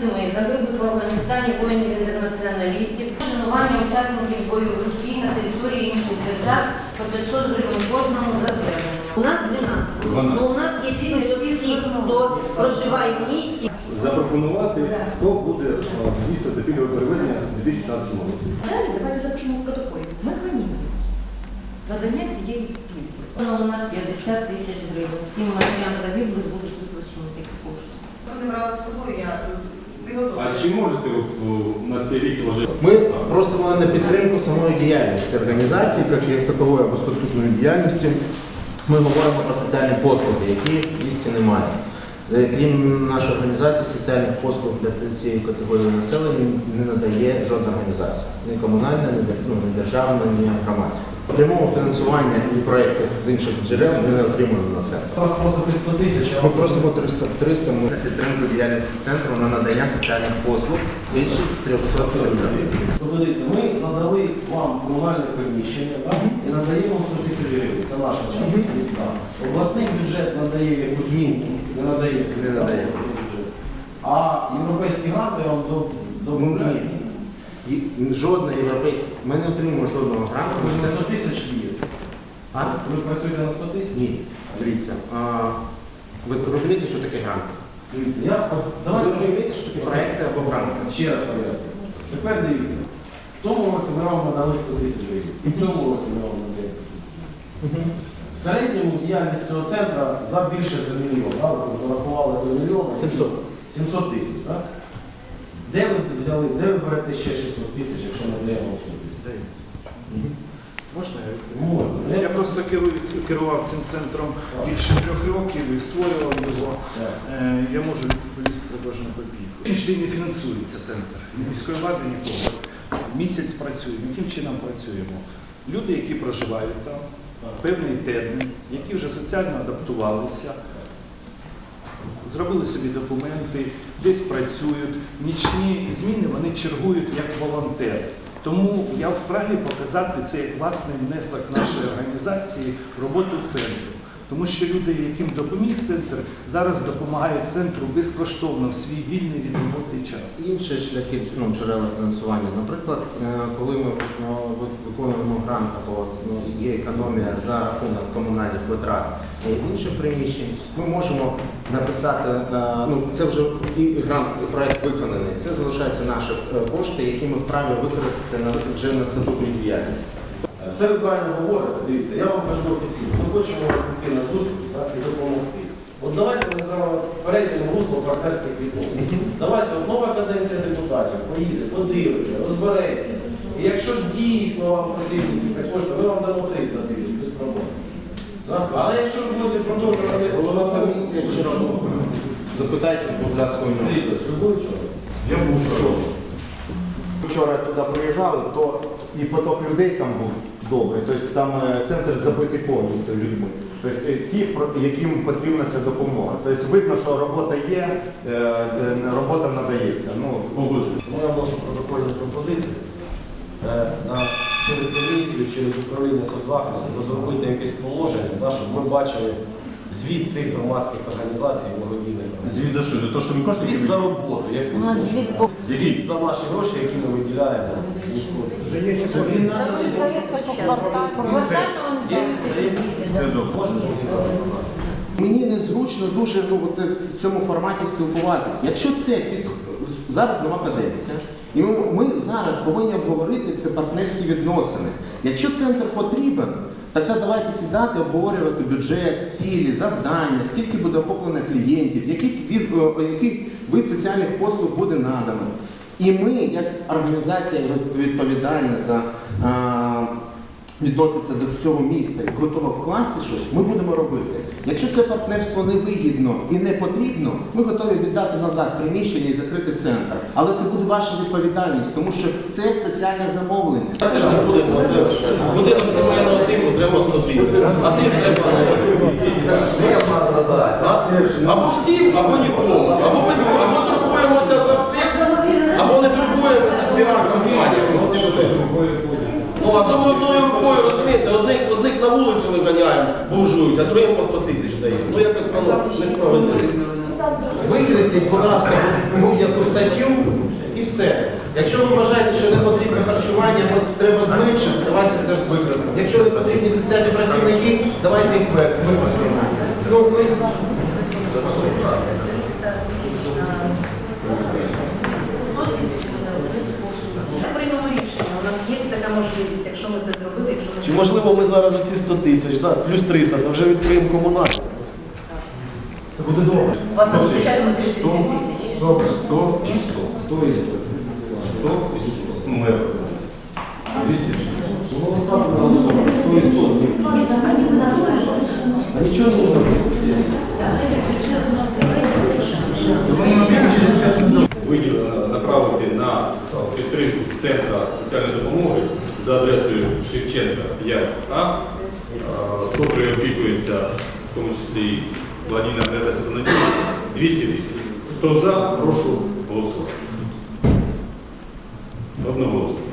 Семи загиблих в Афганістані воїнів-інтернаціоналістів, шанування учасників бойових дій на території інших держав по 500 гривень кожному за звернення. У нас 12. Ну, у нас є список всіх, хто проживає в місті. запропонувати, хто буде е, здійснювати пільгове перевезення у 2016 році. Далі давайте запишемо в протоколі механізм надання цієї пільги. У нас 50 тисяч гривень. Всім матерям загиблих будуть виплачені такі кошти. Вони брали з собою, я не. А чи можете о, на цей рік вважати? Ми просимо на підтримку самої діяльності організації, як, як такової або статутної діяльності. Ми говоримо про соціальні послуги, які в місті немає. Е, Крім нашої організації, соціальних послуг для цієї категорії населення не надає жодна організація. Ні комунальна, ні, ну, ні державна, ні громадська. Прямого фінансування і проєктів з інших джерел ми не отримуємо на це. Просити 100 тисяч, Ми просимо 300, 300 ми підтримку діяльності центру на надання соціальних послуг більше 300 гривень. Доведеться, ми надали вам комунальне приміщення так? і надаємо 100 тисяч гривень. Це наша частина міська. Обласний бюджет надає якусь суму, не надає Не надає. А європейські гранти вам до, Ну, ні. І Жодна європейська. Ми не отримуємо жодного гранту. Ви на на 100 тисяч є. А? Ви працюєте на 100 тисяч? Ні. Дивіться. А, ви розумієте, що таке грант? Дивіться, я Ви давайте розумієте, що таке проекти або гранти? Ще раз поясню. Тепер дивіться. В тому році ми вам надали 100 тисяч гривень. І в цьому році ми вам надаємо 100 тисяч гривень. В середньому діяльність цього центру за більше за мільйон. Так? Ви порахували до мільйона. 700. 700 тисяч, так? Де ви взяли, де ви берете ще 600 тисяч, якщо 100 тисяч? Можна? Можна. Ну, Я просто керував цим центром більше трьох років і створював його. Е, Я можу відповісти за кожну копійку. Інший не фінансується центр. Ні міської влади нікого. Місяць працюємо. Яким чином працюємо? Люди, які проживають там, певний термін, які вже соціально адаптувалися, зробили собі документи, десь працюють. Нічні зміни вони чергують як волонтери. Тому я вправі показати це як власний внесок нашої організації в роботу центру. Тому що люди, яким допоміг центр, зараз допомагають центру безкоштовно в свій вільний від роботи час. Інші шляхи ну, джерела фінансування. Наприклад, е, коли ми е, виконуємо грант або ну, є економія за рахунок комунальних витрат і інших приміщень, ми можемо написати, е, ну це вже і грант, і проект виконаний. Це залишаються наші е, кошти, які ми вправі використати вже на статутну діяльність. Все ви правильно говорите, дивіться, я вам кажу офіційно. Ми хочемо вас піти на зустріч так, і допомогти. От давайте ми зробимо перейдемо русло партнерських відносин. Давайте от нова каденція депутатів поїде, подивиться, розбереться. І якщо дійсно вам потрібні ці кошти, ми вам дамо 300 тисяч без проблем. Так? Але якщо ви будете продовжувати... Голова комісії запитайте, будь ласка, у нього. Сергій, ви були вчора? Я був вчора. Вчора туди приїжджали, то і поток людей там був добрий. Тобто там е, центр забитий повністю людьми. Тобто е, ті, яким потрібна ця допомога. Тобто видно, що робота є, е, робота надається. Ну, Тому я вношу протокольну пропозицію через комісію, через управління соцзахисту розробити якесь положення, щоб ми бачили звіт цих громадських організацій благодійних. Організацій. Звіт за що? За те, що ми кошти Звіт за роботу, У якусь. нас звіт по Звіт за наші гроші, які ми виділяємо з міського собі надо поквартально вони Все. добре. Мені незручно дуже ну, от, е, в цьому форматі спілкуватися. Якщо це під зараз нова каденція, і ми, ми зараз повинні обговорити це партнерські відносини. Якщо центр потрібен, тоді давайте сідати, обговорювати бюджет, цілі, завдання, скільки буде охоплено клієнтів, яких від, який вид соціальних послуг буде надано. І ми, як організація відповідальна за відноситься до цього міста і готова вкласти щось, ми будемо робити. Якщо це партнерство не вигідно і не потрібно, ми готові віддати назад приміщення і закрити центр. Але це буде ваша відповідальність, тому що це соціальне замовлення. Давайте ж не будемо це будинок сімейного типу треба 100 тисяч, а тим треба або всім, або нікому. Або ми або турбуємося за всіх, або не турбуємося і все. Ну а то ми одною рукою, розумієте, одних, одних на вулицю виганяємо, бомжують, а другим по 100 тисяч даємо. Ну якось воно несправедливо. Використати винести, будь ласка, будь-яку статтю і все. Якщо ви вважаєте, що не потрібне харчування, бо треба зменшити, давайте це використаємо. Якщо не потрібні соціальні працівники, давайте їх використаємо. Ну, ми... Ми приймемо рішення. У нас є така можливість, якщо ми це Чи можливо ми зараз оці 100 тисяч, да, плюс 300, то вже відкриємо комунальні? Це буде добре. у вас залишатиме 32 тисячі. Добре, 100 і 100. 100 і 100. 100 і 100. Ну, моя пропозиція. 200. Ну, ставте на 100 і 100. А нічого не можна виділено направити на підтримку центру соціальної допомоги за адресою Шевченка 5А, котрий опікується, в тому числі і благодійна організація «Донатів», 200 тисяч. Хто за, прошу голосувати. Одноголосно.